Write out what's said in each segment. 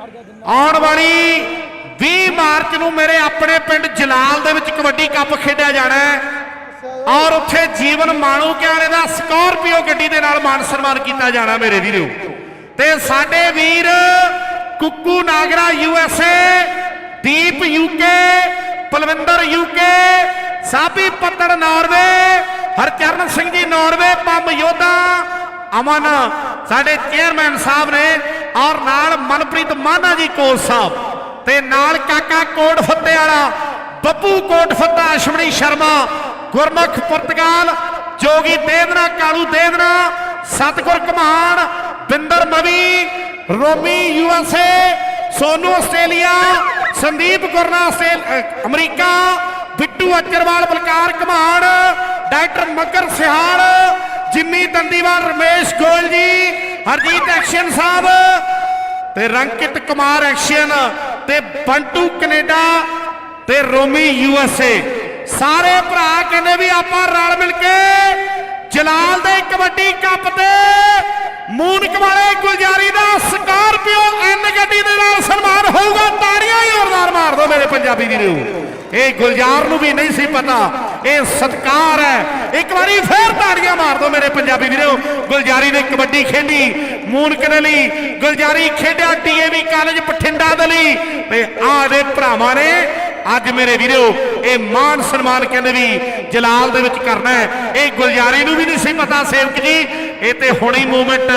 ਆਉਣ ਵਾਲੀ 20 ਮਾਰਚ ਨੂੰ ਮੇਰੇ ਆਪਣੇ ਪਿੰਡ ਜਲਾਲ ਦੇ ਵਿੱਚ ਕਬੱਡੀ ਕੱਪ ਖੇਡਿਆ ਜਾਣਾ ਹੈ। ਔਰ ਉੱਥੇ ਜੀਵਨ ਮਾਣੂ ਕਿਆਲੇ ਦਾ ਸਕਾਰਪੀਓ ਗੱਡੀ ਦੇ ਨਾਲ ਮਾਨ ਸਨਮਾਨ ਕੀਤਾ ਜਾਣਾ ਮੇਰੇ ਵੀਰੋ। ਤੇ ਸਾਡੇ ਵੀਰ Kukku Nagra U S A, Deep UK Palwinder UK Sabi Pattar Norway, Harcharan Singh ji Norway, Pamm ਯੋਧਾ, ਅਮਨ, ਸਾਡੇ ਚੇਅਰਮੈਨ ਸਾਹਿਬ ਨੇ ਔਰ ਨਾਲ ਮਨਪ੍ਰੀਤ ਮਾਨਾ ਜੀ ਕੋਲ ਸਾਹਿਬ ਤੇ ਨਾਲ ਕਾਕਾ ਕੋਟ ਫੱਤੇ ਵਾਲਾ, ਬੱਬੂ ਕੋਟ ਫੱਤਾ, ਅਸ਼ਵਨੀ ਸ਼ਰਮਾ, ਗੁਰਮੁਖ ਪੁਰਤਗਾਲ, ਜੋਗੀ ਦੇਵਨਾ Kalu Devna Satgur Kaman, Binder Mavi, Romi USA Sonu Australia, Sandeep Gurna ਆਸਟ੍ਰੇਲ- America, Bittu Acharwal Balkar Kaman, doctor Makkar Sihal Jimmy Dandiwal, Ramesh Goyal ji Harjeet action ਸਾਹਿਬ ਤੇ ਰੰਕਿਤ ਕੁਮਾਰ ਐਕਸ਼ਨ ਤੇ ਬੰਟੂ ਕੈਨੇਡਾ ਤੇ ਰੋਮੀ ਯੂਐਸਏ। ਸਾਰੇ ਭਰਾ ਕਹਿੰਦੇ ਵੀ ਆਪਾਂ ਰਲ ਮਿਲ ਕੇ ਜਲਾਲ ਦੇ ਕਬੱਡੀ ਕੱਪ ਤੇ ਮੂਨਕ ਵਾਲੇ ਗੁਲਜਾਰੀ ਦਾ ਸਕਾਰਪੀਓ ਐਨ ਗੱਡੀ ਦੇ ਨਾਲ ਸਨਮਾਨ ਹੋਊਗਾ। ਤਾੜੀਆਂ ਜ਼ੋਰਦਾਰ ਮਾਰ ਦਿਓ ਮੇਰੇ ਪੰਜਾਬੀ ਵੀਰੋ। ਇਹ ਗੁਲਜ਼ਾਰ ਨੂੰ ਵੀ ਨਹੀਂ ਸੀ ਪਤਾ ਇਹ ਸਤਕਾਰ ਹੈ। ਇੱਕ ਵਾਰੀ ਫੇਰ ਤਾੜੀਆਂ ਮਾਰ ਦਿਓ ਮੇਰੇ ਪੰਜਾਬੀ ਵੀਰੋ। ਗੁਲਜਾਰੀ ਨੇ ਕਬੱਡੀ ਖੇਡੀ, ਮੂਨਕ ਦੇ ਲਈ ਗੁਲਜਾਰੀ ਖੇਡਿਆ, ਡੀਏਵੀ ਕਾਲਜ ਬਠਿੰਡਾ ਦੇ ਲਈ। ਤੇ ਆਹ ਦੇ ਭਰਾਵਾਂ ਨੇ, ਅੱਜ ਮੇਰੇ ਵੀਰੋ, ਇਹ ਮਾਨ ਸਨਮਾਨ ਕਹਿੰਦੇ ਵੀ ਜਲਾਲ ਦੇ ਵਿੱਚ ਕਰਨਾ ਹੈ। ਇਹ ਗੁਲਜਾਰੀ ਨੂੰ ਵੀ ਨਹੀਂ ਸੀ ਪਤਾ, ਸੇਵਕ ਜੀ ਇਹ ਤੇ ਹੁਣੀ ਮੂਵਮੈਂਟ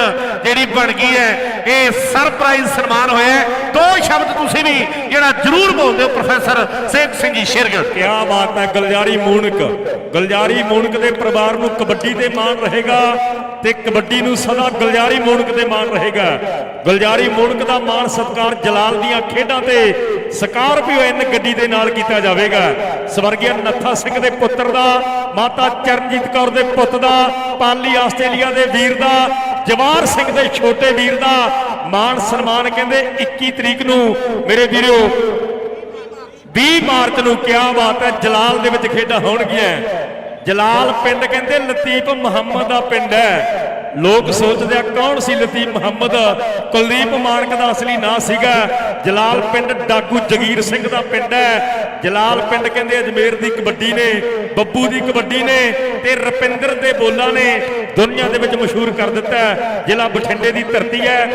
ਜਿਹੜੀ ਬਣ ਗਈ ਹੈ, ਇਹ ਸਰਪ੍ਰਾਈਜ਼ ਸਨਮਾਨ ਹੋਇਆ ਦੋ ਸ਼ਬਦ ਤੁਸੀਂ ਵੀ ਜਿਹੜਾ ਜ਼ਰੂਰ ਬੋਲਦੇ ਹੋ, ਪ੍ਰੋਫੈਸਰ ਸੇਵਕ ਸਿੰਘ ਜੀ ਸ਼ੇਰਗਿਲ। ਕਿਆ ਬਾਤ ਹੈ, ਗਲਜਾਰੀ ਮੂਣਕ ਗਲਜਾਰੀ ਮੂਣਕ ਦੇ ਪਰਿਵਾਰ ਨੂੰ ਕਬੱਡੀ ਤੇ ਮਾਣ ਰਹੇਗਾ ਤੇ ਕਬੱਡੀ ਨੂੰ ਸਦਾ ਗਲਜਾਰੀ ਮੂਣਕ ਤੇ ਮਾਣ ਰਹੇਗਾ। ਗੁਲਜਾਰੀ ਮੁਲਕ ਦਾ ਮਾਣ ਸਤਕਾਰ ਜਲਾਲ ਦੀਆਂ ਖੇਡਾਂ ਤੇ ਸਕਾਰਪੀਓ ਐਨ ਗੱਡੀ ਦੇ ਨਾਲ ਕੀਤਾ ਜਾਵੇਗਾ। ਸਵਰਗੀ ਨੱਥਾ ਸਿੰਘ ਦੇ ਪੁੱਤਰ ਦਾ, ਮਾਤਾ ਚਰਨਜੀਤ ਕੌਰ ਦੇ ਪੁੱਤ ਦਾ, ਪਾਲੀ ਆਸਟ੍ਰੇਲੀਆ ਦੇ ਵੀਰ ਦਾ ਜਵਾਰ ਸਿੰਘ ਦੇ ਛੋਟੇ ਵੀਰ ਦਾ ਮਾਣ ਸਨਮਾਨ ਕਹਿੰਦੇ 21 ਤਰੀਕ ਨੂੰ। ਮੇਰੇ ਵੀਰੋ 20 ਮਾਰਚ ਨੂੰ ਕਿਆ ਬਾਤ ਹੈ, ਜਲਾਲ ਦੇ ਵਿੱਚ ਖੇਡਾਂ ਹੋਣਗੀਆਂ। ਜਲਾਲ ਪਿੰਡ ਕਹਿੰਦੇ ਲਤੀਫ ਮੁਹੰਮਦ ਦਾ ਪਿੰਡ ਹੈ। ਲੋਕ ਸੋਚਦੇ ਆ ਕੌਣ ਸੀ ਲਤੀਫ ਮੁਹੰਮਦ? ਕੁਲਦੀਪ ਮਾਨਕ ਦਾ ਅਸਲੀ ਨਾਂ ਸੀਗਾ। ਜਲਾਲ ਪਿੰਡ ਡਾਕੂ ਜਗੀਰ ਸਿੰਘ ਦਾ ਪਿੰਡ ਹੈ। ਜਲਾਲ ਪਿੰਡ ਕਹਿੰਦੇ ਅਜਮੇਰ ਦੀ ਕਬੱਡੀ ਨੇ, ਬੱਬੂ ਦੀ ਕਬੱਡੀ ਨੇ ਤੇ ਰਪਿੰਦਰ ਦੇ ਬੋਲਾਂ ਨੇ ਦੁਨੀਆ ਦੇ ਵਿੱਚ ਮਸ਼ਹੂਰ ਕਰ ਦਿੱਤਾ ਜ਼ਿਲ੍ਹਾ ਬਠਿੰਡੇ ਦੀ ਧਰਤੀ ਹੈ।